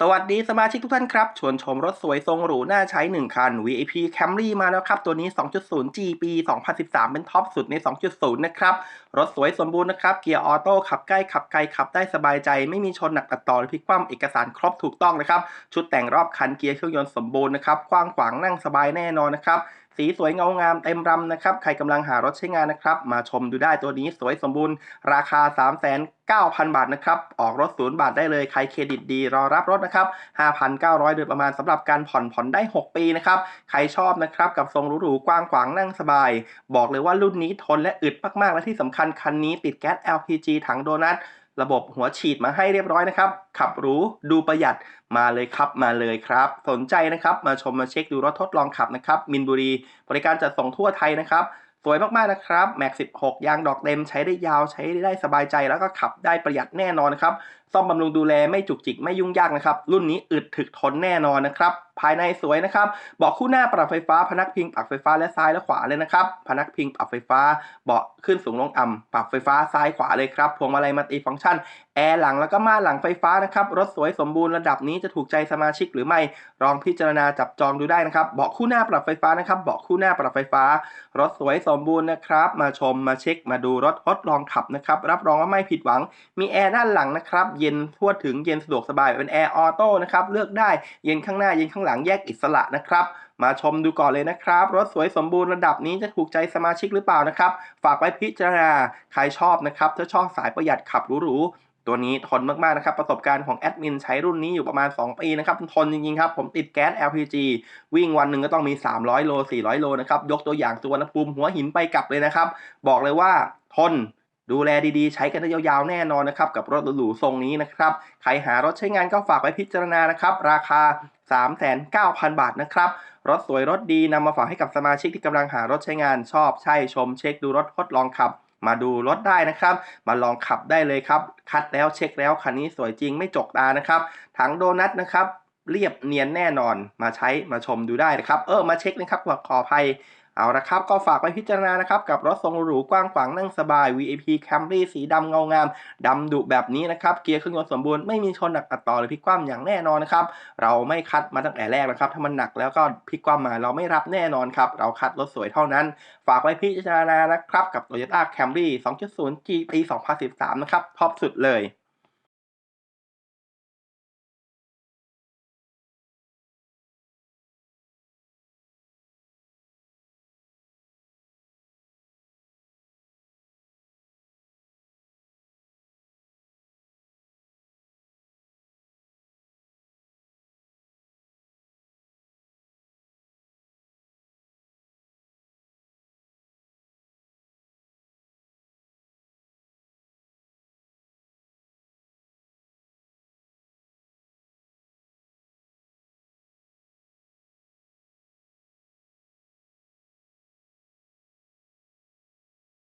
สวัสดีสมาชิกทุกท่านครับ ชวนชมรถสวยทรงหรูน่าใช้ 1 คัน VIP Camry มาแล้วครับ ตัวนี้ 2.0 G ปี 2013 เป็นท็อปสุดใน 2.0 นะครับ รถสวยสมบูรณ์นะครับ เกียร์ออโต้ขับใกล้ขับไกลขับได้สบายใจ ไม่มีชนหนักตัดต่อหรือพลิกคว่ำเอกสารครบถูกต้องนะครับ ชุดแต่งรอบคันเกียร์เครื่องยนต์สมบูรณ์นะครับกว้างขวางนั่งสบายแน่นอนนะครับ สีสวยเงางามเต็มรำนะครับ ใครกำลังหารถใช้งานนะครับ มาชมดูได้ตัวนี้สวยสมบูรณ์ ราคา 3 9 0 0 0 บาทนะครับ ออกรถศูนย์บาทได้เลย ใครเครดิตดีรอรับรถนะครับ 5,900โดยประมาณสำหรับการผ่อนผ่อนได้ 6 ปีนะครับ ใครชอบนะครับ กับทรงหรูๆกว้างขวางนั่งสบาย บอกเลยว่ารุ่นนี้ทนและอึดมากๆ และที่สำคัญคันนี้ติดแก๊ส LPG ถังโดนัท ระบบหัวฉีดมาให้เรียบร้อยนะครับ ขับหรูดูประหยัดมาเลยครับมาเลยครับ สนใจนะครับมาชมมาเช็คดูรถทดลองขับนะครับ มินบุรี บริการจัดส่งทั่วไทยนะครับสวยมากๆนะครับแม็ก 16 ยางดอกเต็มใช้ได้ยาวใช้ได้สบายใจแล้วก็ขับได้ประหยัดแน่นอนนะครับ ซ่อมบำรุงดูแลไม่จุกจิกไม่ยุ่งยากนะครับ รุ่นนี้อึดถึกทนแน่นอนนะครับ ภายในสวยนะครับเบาะคู่หน้าปรับไฟฟ้า พนักพิงปรับไฟฟ้าและซ้ายและขวาเลยนะครับพนักพิงปรับไฟฟ้าเบาะขึ้นสูงลงอ่ำปรับไฟฟ้าซ้ายขวาเลยครับพวงมาลัยมัลติฟังก์ชันแอร์หลังแล้วก็ม่านหลังไฟฟ้านะครับรถสวยสมบูรณ์ระดับนี้จะถูกใจสมาชิกหรือไม่ลองพิจารณาจับจองดูได้นะครับเบาะคู่หน้าปรับไฟฟ้านะครับเบาะคู่หน้าปรับไฟฟ้ารถสวยสมบูรณ์นะครับ มาชมมาเช็คมาดูรถทดลองขับนะครับรับรองว่าไม่ผิดหวัง มีแอร์ด้านหลังนะครับเย็นทั่วถึงเย็นสะดวกสบายเป็นแอร์ออโต้นะครับเลือกได้เย็นข้างหน้าเย็นข้างหลังแยกอิสระนะครับมาชมดูก่อนเลยนะครับ รถสวยสมบูรณ์ระดับนี้จะถูกใจสมาชิกหรือเปล่านะครับ ฝากไว้พิจารณาใครชอบนะครับถ้าชอบสายประหยัดขับหรูๆตัวนี้ทนมากๆนะครับประสบการณ์ของแอดมินใช้รุ่นนี้อยู่ประมาณ 2 ปีนะครับทนจริงๆครับ ผมติดแก๊ส LPG วิ่งวันหนึ่งก็ต้องมี 300 โล 400 โลนะครับยกตัวอย่างสุวรรณภูมิหัวหินไปกลับเลยนะครับ บอกเลยว่าทน ดูแลดีๆ ใช้กันได้ยาวๆ แน่นอนนะครับ กับรถหรูๆทรงนี้นะครับ ใครหารถใช้งานก็ฝากไว้พิจารณานะครับ ราคา 3,900 บาทนะครับ รถสวยรถดีนำมาฝากให้กับสมาชิกที่กำลังหารถใช้งานชอบใช่ชมเช็คดูรถทดลองขับ มาดูรถได้นะครับ มาลองขับได้เลยครับ คัดแล้วเช็คแล้วคันนี้สวยจริงไม่จกตานะครับ ถังโดนัทนะครับ เรียบเนียนแน่นอนมาใช้มาชมดูได้นะครับ เออมาเช็คนะครับขอขออภัยเอาละครับ ก็ฝากไว้พิจารณานะครับ กับรถทรงหรูกว้างขวางนั่งสบาย VIP Camry สีดำเงางามดำดุแบบนี้นะครับ เกียร์เครื่องยนต์สมบูรณ์ไม่มีชนหนักตัดต่อหรือพลิกคว่ำอย่างแน่นอนนะครับ เราไม่คัดมาตั้งแต่แรกนะครับ ถ้ามันหนักแล้วก็พลิกคว่ำมาเราไม่รับแน่นอนครับ เราคัดรถสวยเท่านั้น ฝากไว้พิจารณานะครับ กับ Toyota Camry 2.0 G ปี 2013 นะครับท็อปสุดเลย